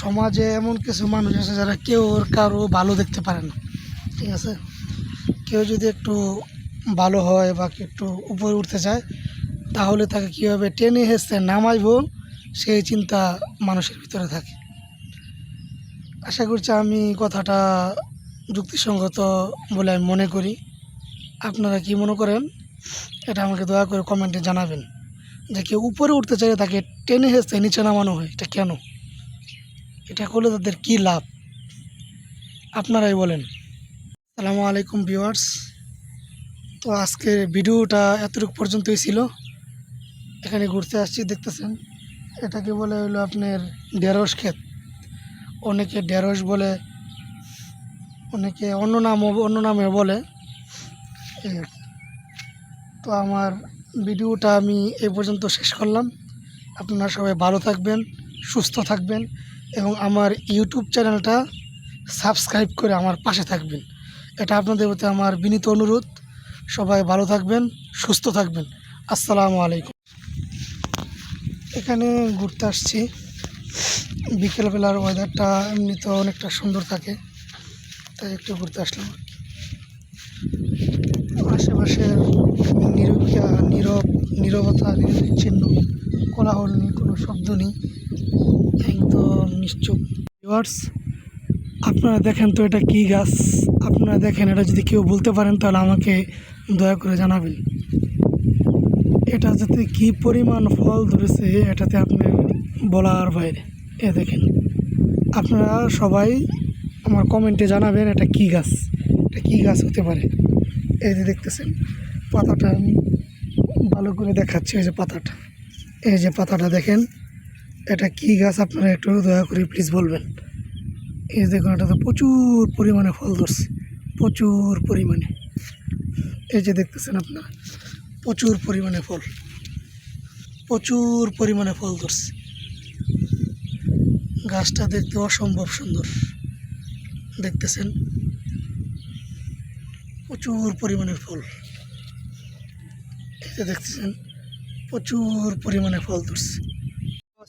সমাজে এমন কিছু মানুষ আছে যারা কেউ ওর কারও ভালো দেখতে পারে না, ঠিক আছে? কেউ যদি একটু ভালো হয় বা একটু উপরে উঠতে চায়, তাহলে তাকে কীভাবে টেনে হেসতে নামাইব সেই চিন্তা মানুষের ভিতরে থাকে। আশা করছি আমি কথাটা যুক্তিসঙ্গত বলে আমি মনে করি। আপনারা কি মনে করেন? এটা আমাকে দয়া করে কমেন্টে জানাবেন। যে কেউ উপরে উঠতে চাইলে তাকে টেনে হেসতে নিচে নামানো হয়, এটা কেন? এটা করলে তাদের কী লাভ? আপনারাই বলেন। আসসালামু আলাইকুম ভিউয়ার্স। তো আজকের ভিডিওটা এতটুকু পর্যন্তই ছিল। এখানে ঘুরতে আসছি, দেখতেছেন। এটাকে বলে হলো আপনার ঢেঁড়স ক্ষেত। অনেকে ঢেঁড়স বলে, অনেকে অন্য নাম, অন্য নামে বলে। তো আমার ভিডিওটা আমি এই পর্যন্ত শেষ করলাম। আপনারা সবাই ভালো থাকবেন, সুস্থ থাকবেন। এবং আমার ইউটিউব চ্যানেলটা সাবস্ক্রাইব করে আমার পাশে থাকবেন। এটা আপনাদের প্রতি আমার বিনীত অনুরোধ। সবাই ভালো থাকবেন, সুস্থ থাকবেন। আসসালামু আলাইকুম। এখানে ঘুরতে আসছি। বিকেলবেলার ওয়েদারটা এমনিতে অনেকটা সুন্দর থাকে, তাই একটু ঘুরতে আসলাম। আশেপাশের নীরব, নীরবতা নিশ্চিন্ন কোলাহল নেই, কোনো শব্দ নেই। নিশ্চুপ। ভিউয়ার্স আপনারা দেখেন তো এটা কী গাছ? আপনারা দেখেন এটা যদি কেউ বলতে পারেন, তাহলে আমাকে দয়া করে জানাবেন। এটা যাতে কী পরিমাণ ফল ধরেছে, এটাতে আপনার বলার বাইরে। এ দেখেন, আপনারা সবাই আমার কমেন্টে জানাবেন এটা কী গাছ? এটা কী গাছ হতে পারে? এই যে দেখতেছেন, পাতাটা ভালো করে দেখাচ্ছি এই যে পাতাটা। এই যে পাতাটা দেখেন এটা কী গাছ আপনারা একটু দয়া করে প্লিজ বলবেন? এই দেখুন, এটাতে প্রচুর পরিমাণে ফল ধরছে, প্রচুর পরিমাণে। এই যে দেখতেছেন আপনারা, প্রচুর পরিমাণে ফল, প্রচুর পরিমাণে ফল ধরছে। গাছটা দেখতে অসম্ভব সুন্দর, দেখতেছেন? প্রচুর পরিমাণের ফল। এই যে দেখতেছেন, প্রচুর পরিমাণে ফল ধরছে।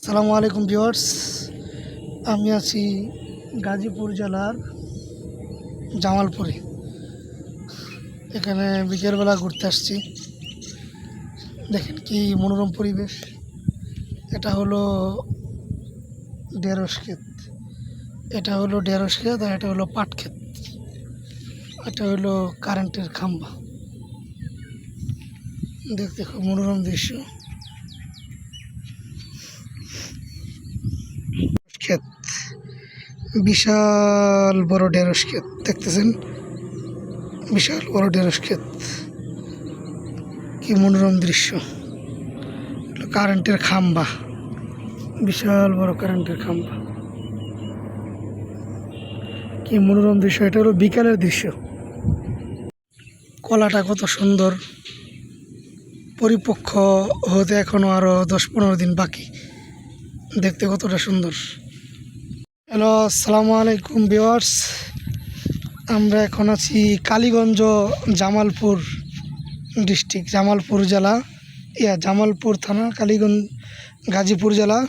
আসসালামু আলাইকুম ভিউয়ার্স। আমি আছি গাজীপুর জেলার জামালপুরে। এখানে বিকেলবেলা ঘুরতে আসছি। দেখেন কি মনোরম পরিবেশ। এটা হলো ঢেঁড়স ক্ষেত। এটা হলো ঢেঁড়স ক্ষেত আর এটা হলো পাট ক্ষেত। এটা হলো কারেন্টের খাম্বা। দেখতে খুব মনোরম দৃশ্য। ক্ষেত বিশাল বড় ঢেঁড়স ক্ষেত দেখতেছেন? বিশাল বড় ঢেঁড়স ক্ষেত কি মনোরম দৃশ্য। কারেন্টের খাম্বা। বিশাল বড় কারেন্টের খাম্বা। কি মনোরম দৃশ্য, এটা হলো বিকালের দৃশ্য। কলাটা কত সুন্দর। পরিপক্ক হতে এখনও আরও দশ পনেরো দিন বাকি। দেখতে কতটা সুন্দর। হ্যালো, আসসালামু আলাইকুম ভিওয়ার্স আমরা এখন আছি কালীগঞ্জ জামালপুর ডিস্ট্রিক্ট, জামালপুর জেলা। ইয়া, জামালপুর থানা, কালীগঞ্জ, গাজীপুর জেলা,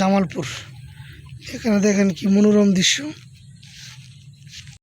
জামালপুর। এখানে দেখেন কি মনোরম দৃশ্য।